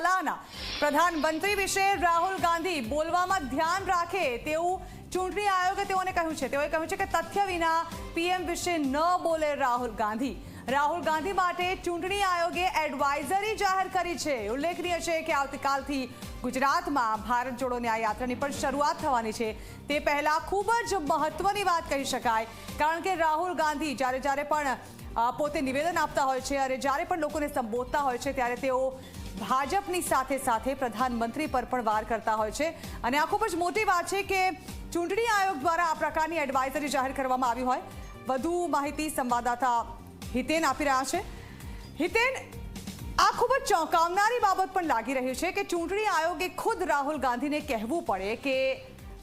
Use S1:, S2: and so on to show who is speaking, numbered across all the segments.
S1: સલાહના પ્રધાનમંત્રી વિશે રાહુલ ગાંધી બોલવામાં ધ્યાન રાખે તેવું ચૂંટણી આયોગે તેઓને કહ્યું છે. તેઓએ કહ્યું છે કે તથ્ય વિના પીએમ વિશે ન બોલે રાહુલ ગાંધી. રાહુલ ગાંધી માટે ચૂંટણી આયોગે એડવાઇઝરી જાહેર કરી છે. ઉલ્લેખનીય છે કે આવતીકાલથી ગુજરાતમાં ભારત જોડો ન્યાય યાત્રાની પણ શરૂઆત થવાની છે. તે પહેલાં ખૂબ જ મહત્વની વાત કહી શકાય. કારણ કે રાહુલ ગાંધી જ્યારે જ્યારે પણ પોતે નિવેદન આપતા હોય છે અને જ્યારે પણ લોકોને સંબોધતા હોય છે ત્યારે તેઓ ભાજપની સાથે સાથે પ્રધાનમંત્રી પર પણ વાર કરતા હોય છે. અને આ ખૂબ જ મોટી વાત છે કે ચૂંટણી આયોગ દ્વારા આ પ્રકારની એડવાઇઝરી જાહેર કરવામાં આવી હોય. વધુ માહિતી સંવાદદાતા હિતેન આપી રહ્યા છે. હિતેન, આ ખૂબ જ ચોંકાવનારી બાબત પણ લાગી રહ્યું છે કે ચૂંટણી આયોગે ખુદ રાહુલ ગાંધીને કહેવું પડે કે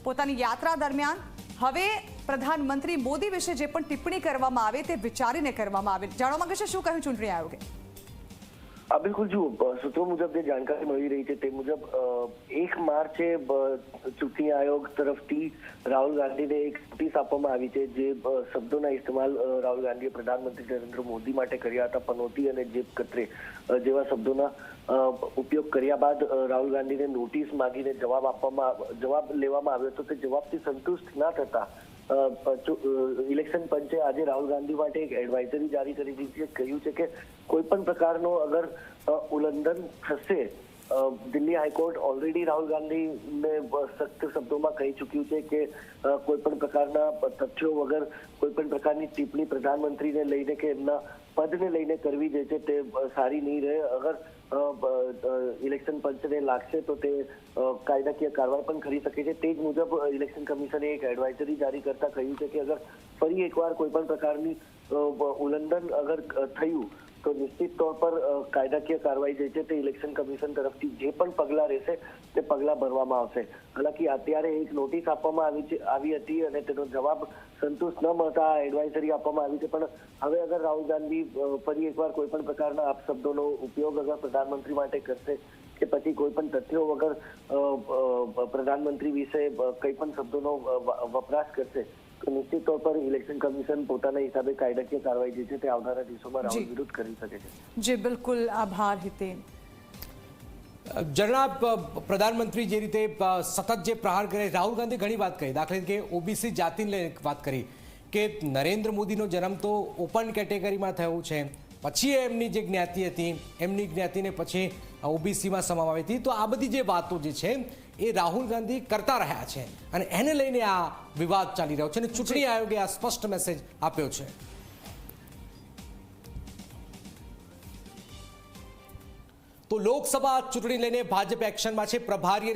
S1: પોતાની યાત્રા દરમિયાન હવે પ્રધાનમંત્રી મોદી વિશે જે પણ ટિપ્પણી કરવામાં આવે તે વિચારીને કરવામાં આવે. જાણવા માંગે છે શું કહ્યું ચૂંટણી આયોગે?
S2: આ બિલકુલ જુઓ સૂત્રો મુજબ જે જાણકારી મળી રહી છે તે મુજબ એક માર્ચે ચૂંટણી આયોગ તરફથી રાહુલ ગાંધીને એક નોટિસ આપવામાં આવી છે જે શબ્દોના ઇસ્તેમાલ રાહુલ ગાંધીએ પ્રધાનમંત્રી નરેન્દ્ર મોદી માટે કર્યા હતા પનોતી અને જેબ કતરે જેવા શબ્દોના ઉપયોગ કર્યા બાદ રાહુલ ગાંધીને નોટિસ માંગીને જવાબ આપવામાં, જવાબ લેવામાં આવ્યો હતો. તે જવાબથી સંતુષ્ટ ના થતા ઇલેક્શન પંચે આજે રાહુલ ગાંધી માટે એક એડવાઇઝરી જારી કરી દીધી કહ્યું છે કે કોઈ પણ પ્રકારનો અગર ઉલ્લંઘન થશે દિલ્હી હાઈકોર્ટ ઓલરેડી રાહુલ ગાંધીને સખ્ત શબ્દોમાં કહી ચૂક્યું છે કે કોઈ પણ પ્રકારના તથ્યો વગર કોઈ પણ પ્રકારની ટિપ્પણી પ્રધાનમંત્રીને લઈને કે એમના પદને લઈને કરવી જે છે તે સારી નહીં રહે. અગર ઇલેક્શન પંચને લાગશે તો તે કાયદાકીય કાર્યવાહી પણ કરી શકે છે. તે જ મુજબ ઇલેક્શન કમિશને એક એડવાઇઝરી જારી કરતા કહ્યું છે કે અગર ફરી એકવાર કોઈ પણ પ્રકારની ઉલ્લંઘન અગર થયું તો નિશ્ચિત તોર પર કાયદાકીય કાર્યવાહી જે છે તે ઇલેક્શન કમિશન તરફથી જે પણ પગલાં રહેશે તે પગલાં ભરવામાં આવશે હાલાકી અત્યારે એક નોટિસ આપવામાં આવી આવી હતી અને તેનો જવાબ સંતુષ્ટ ન મળતા એડવાઇઝરી આપવામાં આવી છે, પણ હવે અગર રાહુલ ગાંધી ફરી એકવાર કોઈ પણ પ્રકારના અપશબ્દોનો ઉપયોગ અગર પ્રધાનમંત્રી માટે કરશે કે પછી કોઈ પણ તથ્યો વગર પ્રધાનમંત્રી વિશે કંઈ પણ શબ્દોનો વપરાશ કરશે તો નિશ્ચિત તોર પર ઇલેક્શન કમિશન પોતાના હિસાબે કાયદાકીય કાર્યવાહી જે છે તે આવનારા દિવસોમાં રાહુલ વિરુદ્ધ કરી શકે છે.
S1: જી બિલકુલ. આભાર હિતેન.
S3: જણા પ્રધાનમંત્રી જે રીતે સતત જે પ્રહાર કરે રાહુલ ગાંધી ઘણી વાત કરી. દાખલા તરીકે ઓબીસી જાતિને લઈને વાત કરી કે નરેન્દ્ર મોદીનો જન્મ તો ઓપન કેટેગરીમાં થયો છે. પછી એમની જે જ્ઞાતિ હતી એમની જ્ઞાતિને પછી ઓબીસીમાં સમાવી હતી. તો આ બધી જે વાતો જે છે એ રાહુલ ગાંધી કરતા રહ્યા છે અને એને લઈને આ વિવાદ ચાલી રહ્યો છે અને ચૂંટણી આયોગે આ સ્પષ્ટ મેસેજ આપ્યો છે. તો લોકસભા ચૂંટણી લઈને ભાજપ એક્શનમાં છે પ્રભારી